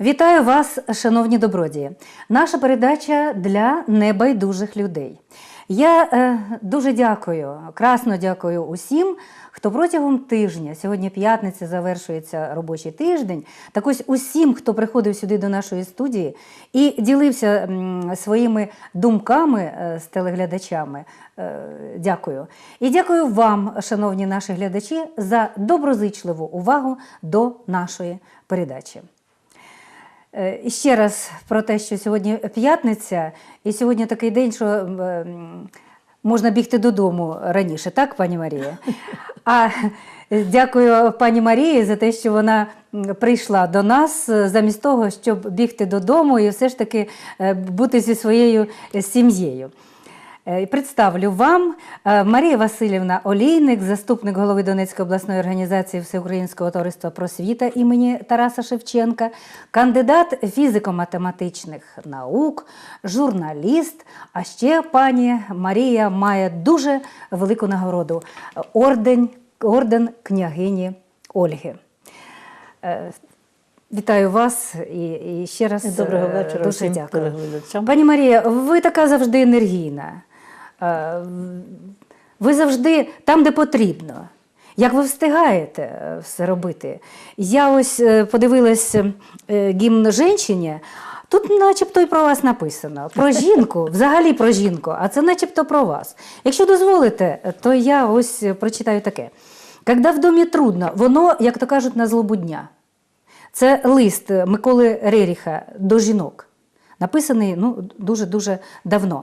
Вітаю вас, шановні добродії. Наша передача для небайдужих людей. Я е, дуже дякую, красно дякую усім, хто протягом тижня, сьогодні п'ятниця завершується робочий тиждень. Так ось усім, хто приходив сюди до нашої студії і ділився м, своїми думками е, з телеглядачами. е, Дякую. І дякую вам, шановні наші глядачі, за доброзичливу увагу до нашої передачі. Е, І ще раз про те, що сьогодні п'ятниця, і сьогодні такий день, що м, можна бігти додому раніше, так, пані Марія? А е, дякую пані Марії за те, що вона прийшла до нас е, замість того, щоб бігти додому і все ж таки е, бути зі своєю е, сім'єю. Е, Представлю вам е, Марія Васильівна Олійник, заступник голови Донецької обласної організації Всеукраїнського товариства просвіта імені Тараса Шевченка, кандидат фізико-математичних наук, журналіст. А ще пані Марія має дуже велику нагороду орден, орден княгині Ольги. Е, Вітаю вас і, і ще раз Доброго вечора дуже дякую. Пані Марія, ви така завжди енергійна. Е, Ви завжди там, де потрібно. Як ви встигаєте е, все робити? Я ось е, подивилась гімн жінчині, тут начебто і про вас написано. Про жінку, взагалі про жінку, а це начебто про вас. Якщо дозволите, то я ось прочитаю таке. Когда в домі трудно, воно, як то кажуть, на злобу дня. Це лист Миколи Реріха до жінок, написаний ну, дуже-дуже давно.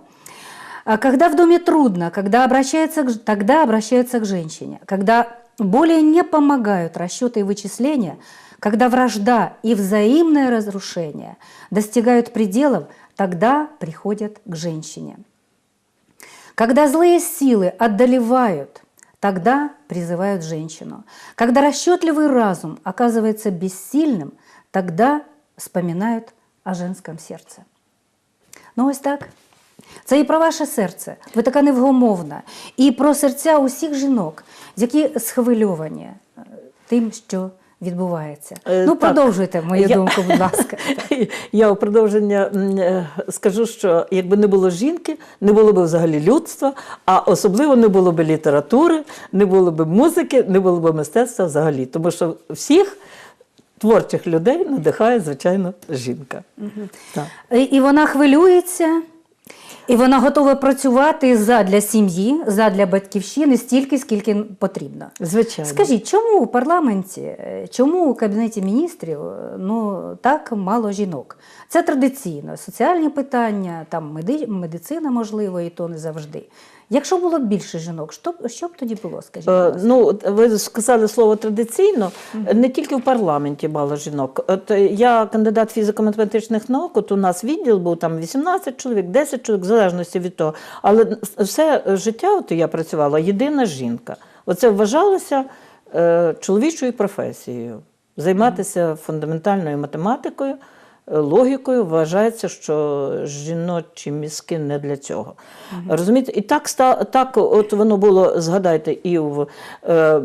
А Когда в доме трудно, когда обращаются, к тогда обращаются к женщине. Когда более не помогают расчеты и вычисления, когда вражда и взаимное разрушение достигают пределов, тогда приходят к женщине. Когда злые силы одолевают, тогда призывают женщину. Когда расчетливый разум оказывается бессильным, тогда вспоминают о женском сердце. Ну ось так. Це і про ваше серце. Ви така невгомовна. І про серця усіх жінок, які схвильовані е, тим, що відбувається. Е, ну, так. продовжуйте мою Я- думку, будь ласка. Я у продовження е, скажу, що якби не було жінки, не було б взагалі людства, а особливо не було б літератури, не було б музики, не було б мистецтва взагалі. Тому що всіх творчих людей надихає, звичайно, жінка. Так. І, і вона хвилюється, і вона готова працювати задля сім'ї, задля батьківщини стільки, скільки потрібно. Звичайно. Скажіть, чому у парламенті, е, чому у кабінеті міністрів е, ну, так мало жінок? Це традиційно. Соціальні питання, там меди- медицина, можливо, і то не завжди. Якщо було б більше жінок, що, б- що б тоді було? Скажіть, будь Е, ласка? Ну, ви сказали слово традиційно, не тільки в парламенті мало жінок. От я кандидат фізико-математичних наук, от у нас відділ був там 18 чоловік, 10 чоловік, в залежності від того. Але все життя, от я працювала, єдина жінка. Оце вважалося е, чоловічою професією. Займатися фундаментальною математикою, логікою вважається, що жіночі мізки не для цього. Розумієте? І так, так от воно було, згадайте, і в е,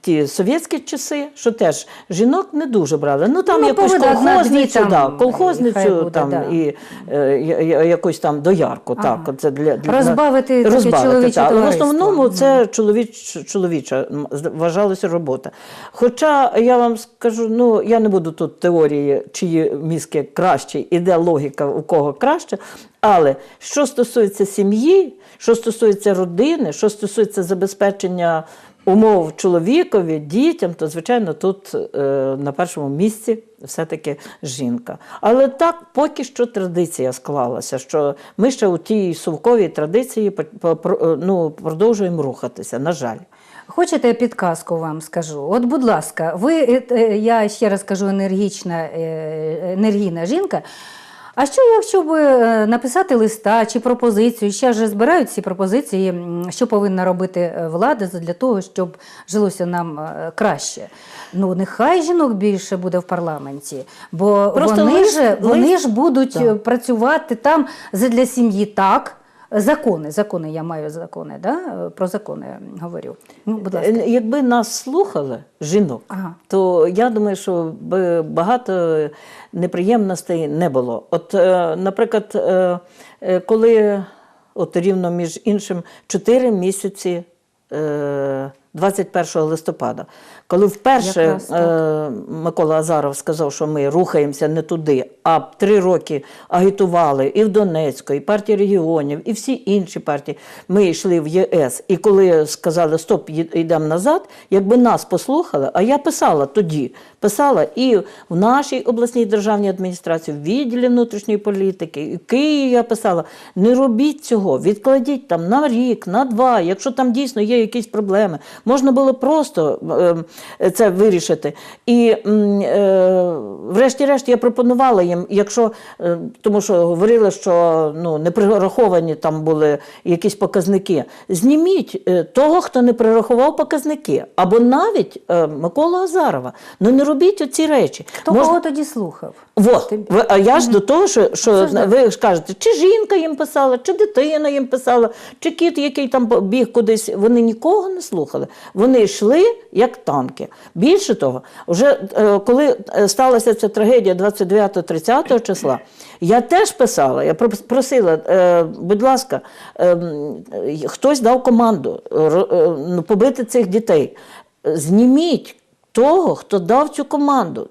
ті совєтські часи, що теж жінок не дуже брали. Ну там Ну, якусь одна-дві колхозницю, там, да, колхозницю буде, там, да. і е, якусь там доярку. Ага. Так, це для, для Розбавити таке розбавити, чоловіче так. Але В основному це чоловіч, чоловіча вважалася робота. Хоча я вам скажу, ну я не буду тут теорії, чиї мізки кращі, і де логіка у кого краще. Але що стосується сім'ї, що стосується родини, що стосується забезпечення умов чоловікові, дітям, то звичайно тут е, на першому місці все-таки жінка. Але так поки що традиція склалася, що ми ще у тій совковій традиції е, ну, продовжуємо рухатися, на жаль. Хочете я підказку вам скажу? От, будь ласка, ви, е, е, я ще раз кажу, енергічна, е, енергійна жінка. А що, якщо б написати листа чи пропозицію? Ще ж збирають ці пропозиції, що повинна робити влада для того, щоб жилося нам краще. Ну, нехай жінок більше буде в парламенті, бо Просто вони, лист- ж, вони лист- ж будуть Так. працювати там для сім'ї так. Закони, закони, я маю закони, да? про закони говорю. Ну, будь ласка. Е, Якби нас слухали, жінок, Ага. то я думаю, що багато неприємностей не було. От, е, наприклад, е, коли от рівно між іншим 4 місяці. Е, 21 листопада, коли вперше Якраз е, Микола Азаров сказав, що ми рухаємося не туди, а три роки агітували і в Донецьку, і партія регіонів, і всі інші партії. Ми йшли в ЄС. І коли сказали стоп, йдемо назад, якби нас послухали, а я писала тоді, писала і в нашій обласній державній адміністрації, в відділі внутрішньої політики, і в Києві я писала: не робіть цього, відкладіть там на рік, на два, якщо там дійсно є якісь проблеми. Можна було просто е, це вирішити. І е, врешті-решт я пропонувала їм, якщо е, тому що говорили, що ну не прираховані там були якісь показники. Зніміть е, того, хто не прирахував показники, або навіть Миколу Азарова. Ну не робіть оці речі. Хто Можна- кого тоді слухав? Вот. А я ж до того, що, що ви ж кажете, чи жінка їм писала, чи дитина їм писала, чи кіт, який там біг кудись. Вони нікого не слухали. Вони йшли як танки. Більше того, вже е, коли е, сталася ця трагедія 29-30 числа, я теж писала, я просила, е, будь ласка, е, м, е, хтось дав команду ну, побити цих дітей. Зніміть того, хто дав цю команду.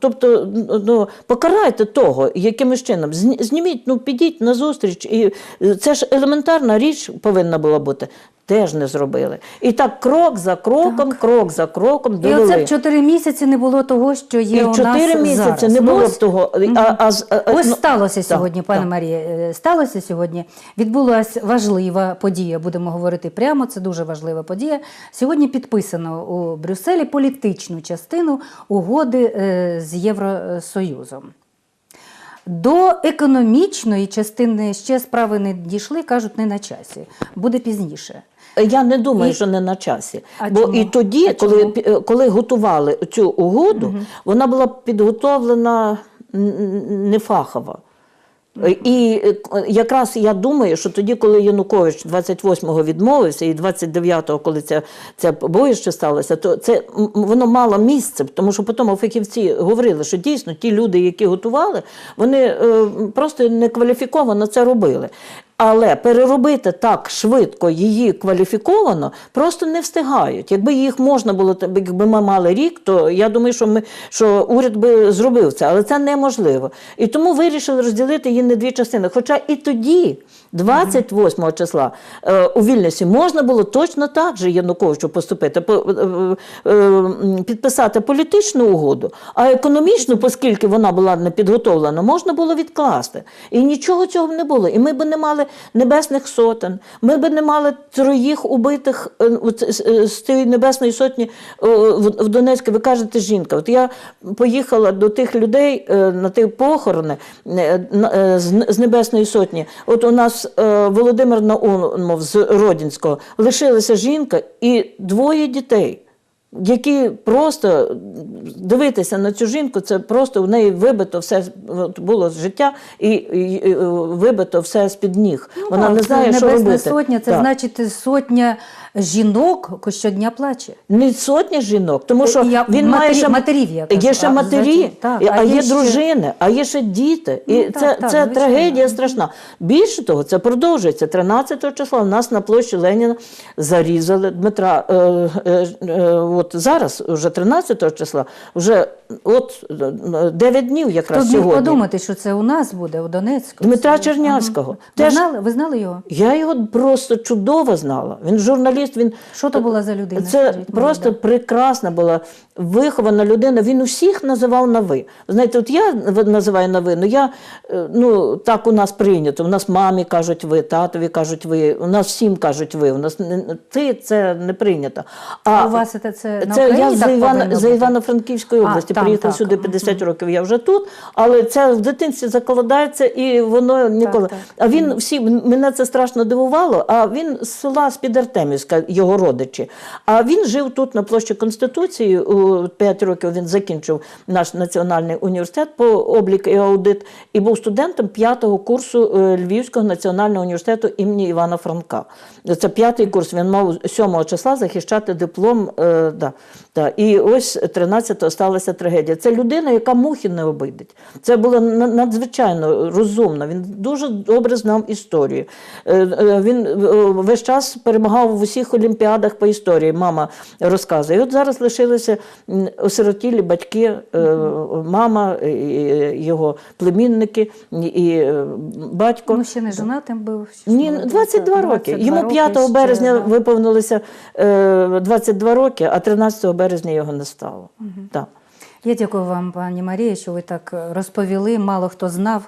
Тобто, ну, покарайте того, якимось чином. Зні- Зніміть, ну підіть на зустріч. І е, це ж елементарна річ повинна була бути. Теж не зробили. І так крок за кроком, крок за кроком І оце в 4 місяці не було того, що є І у в 4 нас місяці не Ну, було ось- того. А, а, а, Ось ну, сталося так, сьогодні, пане так. Марія, е, сталося сьогодні. Відбулася важлива подія, будемо говорити прямо, це дуже важлива подія. Сьогодні підписано у Брюсселі політичну частину угоди е, з Євросоюзом. До економічної частини ще справи не дійшли, кажуть, не на часі. Буде пізніше. Я не думаю, І- що не на часі. А Бо чому? і тоді, А коли, чому? коли готували цю угоду, вона була підготовлена не фахово. І е, якраз я думаю, що тоді, коли Янукович 28-го відмовився, і 29-го, коли це, це боїще сталося, то це воно мало місце, тому що потім фахівці говорили, що дійсно ті люди, які готували, вони е, просто некваліфіковано це робили. Але переробити так швидко її кваліфіковано просто не встигають. Якби їх можна було, якби ми мали рік, то я думаю, що ми що уряд би зробив це, але це неможливо. І тому вирішили розділити її на дві частини. Хоча і тоді, 28 числа, е, у Вільнюсі можна було точно так же Януковичу поступити, по- е, е, підписати політичну угоду, а економічну, оскільки вона була не підготовлена, можна було відкласти. І нічого цього не було. І ми б не мали небесних сотень, ми б не мали троїх убитих е, з- з з тієї небесної сотні е, в Донецьку. Ви кажете, жінка. От я поїхала до тих людей е, на ті похорони е, е, з Небесної Сотні. От у нас е, Володимир Наумов з Родінського лишилася жінка і двоє дітей. Які просто дивитися на цю жінку, це просто в неї вибито все от було з життя і, і, і, вибито все з-під ніг. Вона Так, не знає, що Небесна робити. сотня, це Так. значить сотня жінок щодня плаче. Не сотня жінок, тому що Е, Я- він матері- має ще матерів, я кажу. є ще А, матері, значить, так, а а є є ще- дружини, а є ще діти. І Ну, це, так, так, це трагедія страшна. Більше того, це продовжується. 13 числа в нас на площі Леніна зарізали Дмитра. Е, е, е, от зараз, вже 13 числа, вже от е, 9 днів якраз міг сьогодні. подумати, що це у нас буде, у Донецьку? Дмитра Чернявського. Ага. Ви знали, ви знали його? Я його просто чудово знала. Він журналіст, він Що то була за людина? Це скажіть мені, просто да? прекрасна була вихована людина. Він усіх називав на ви. Знаєте, от я називаю на ви, ну я е, ну так у нас прийнято. У нас мамі кажуть ви, татові кажуть ви, у нас всім кажуть ви. У нас ти це не прийнято. А у вас це, це, на це я Україні з, так Івано, повинно області. Там, приїхали так. сюди 50 років, я вже тут, але це в дитинстві закладається і воно ніколи. так. А він всі мене це страшно дивувало. А він з села з-під Артемівська, його родичі. А він жив тут на площі Конституції. У 5 років він закінчив наш національний університет по облік і аудит і був студентом п'ятого курсу е, Львівського національного університету імені Івана Франка. Це п'ятий курс. Він мав 7 числа захищати диплом. Е, да, да. І ось 13-го сталася трагедія. Це людина, яка мухи не обидить. Це було надзвичайно розумно. Він дуже добре знав історію. Е, е, Він е, весь час перемагав в усіх олімпіадах по історії. Мама розказує. І от зараз лишилися осиротілі батьки, мама, його племінники і батько. Ну, ще не женатим був. Ні, 22 роки. 22 Йому 5 ще, березня виповнилося е, 22 роки, а 13 березня його не стало. Так. Я дякую вам, пані Марія, що ви так е, розповіли. Мало хто знав.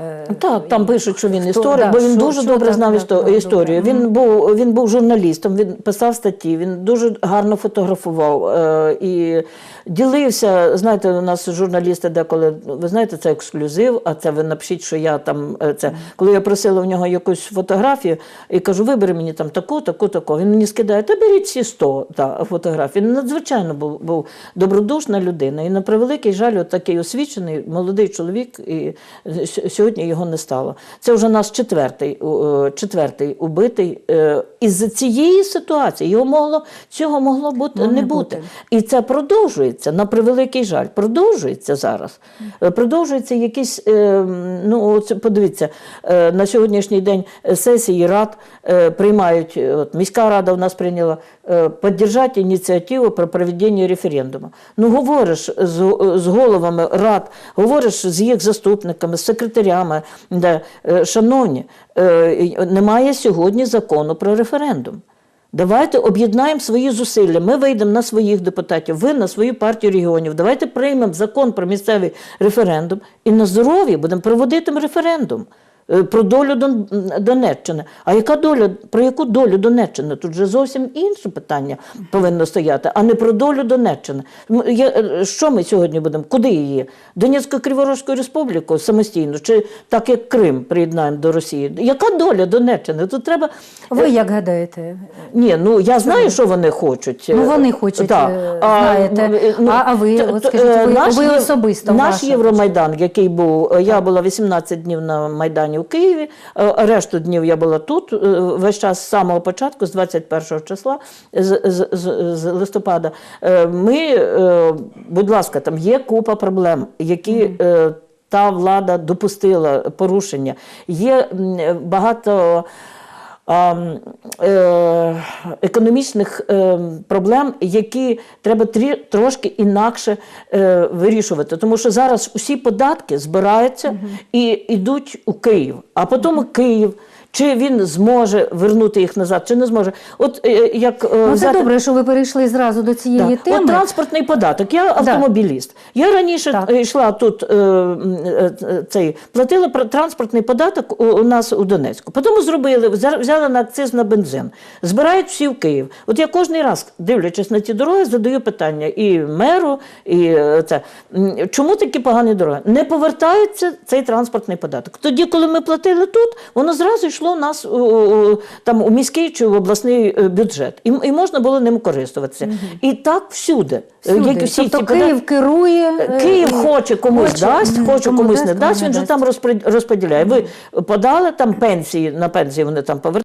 е, Так, там пишуть, що він історик, да, бо він що- дуже що добре так, знав так, істо- так, історію. Він був, він був журналістом, він писав статті, він дуже гарно фотографував е, і ділився. Знаєте, у нас журналісти деколи, ви знаєте, це ексклюзив, а це ви напишіть, що я там це. Коли я просила у нього якусь фотографію і кажу, вибери мені там таку, таку, таку. Він мені скидає, та беріть всі 100 та, фотографій. Він надзвичайно був, був добродушна людина. І на превеликий жаль, от такий освічений молодий чоловік, і сьогодні його не стало. Це вже наш четвертий, четвертий убитий. е, Із цієї ситуації його могло цього могло бути Могло не не бути. бути. І це продовжується на превеликий жаль. Продовжується зараз. Е, Продовжується якісь, е, ну подивіться, на сьогоднішній день сесії рад приймають, от міська рада у нас прийняла підтримати ініціативу про проведення референдуму. Ну говориш з, головами рад, говориш з їх заступниками, з секретарями, де, е, шановні, е, немає сьогодні закону про референдум. Давайте об'єднаємо свої зусилля. Ми вийдемо на своїх депутатів, ви на свою партію регіонів. Давайте приймемо закон про місцевий референдум і на здоров'я будемо проводити референдум. Е, Про долю Дон- Донеччини. А яка доля, про яку долю Донеччини? Тут же зовсім інше питання повинно стояти, а не про долю Донеччини. Е, Що ми сьогодні будемо? Куди її? Донецько-Криворізьку республіку самостійно, чи так як Крим приєднаємо до Росії? Яка доля Донеччини? Тут треба Ви як гадаєте? ні, ну я знаю, що вони хочуть. Ну, вони хочуть, е, знаєте. А- а ви, от скажіть, е, ви- наш ви особисто, Наш Євромайдан, який був, е, я була 18 днів на Майдані в Києві, е, решту днів я була тут, е, весь час з самого початку, з 21 числа, з, з, з, з листопада. Е, Ми, будь ласка, там є купа проблем, які. Та влада допустила порушення. Є багато економічних е, проблем, які треба трі, трошки інакше е, вирішувати. Тому що зараз усі податки збираються і йдуть у Київ, а потім Київ. Чи він зможе вернути їх назад, чи не зможе. От е, як е, Ну, це добре, що ви перейшли зразу до цієї Да. теми. От транспортний податок. Я автомобіліст. Я раніше Так. е, йшла тут е, е, е, цей платила транспортний податок у, нас у Донецьку. Потім зробили, взя- взяли на акциз на бензин. Збирають всі в Київ. От я кожен раз, дивлячись на ці дороги, задаю питання і меру, і е, це чому такі погані дороги? Не повертається цей транспортний податок. Тоді, коли ми платили тут, воно зразу йшло у нас там у міський чи в обласний е, бюджет, і, і можна було ним користуватися. І так всюди. Всюди. Як всі тобто Київ податки- керує. е, Київ хоче комусь хоче, дасть, хоче комусь, комусь не дасть. Він же там розподіляє. Ви подали там пенсії на пенсії, вони там повертають.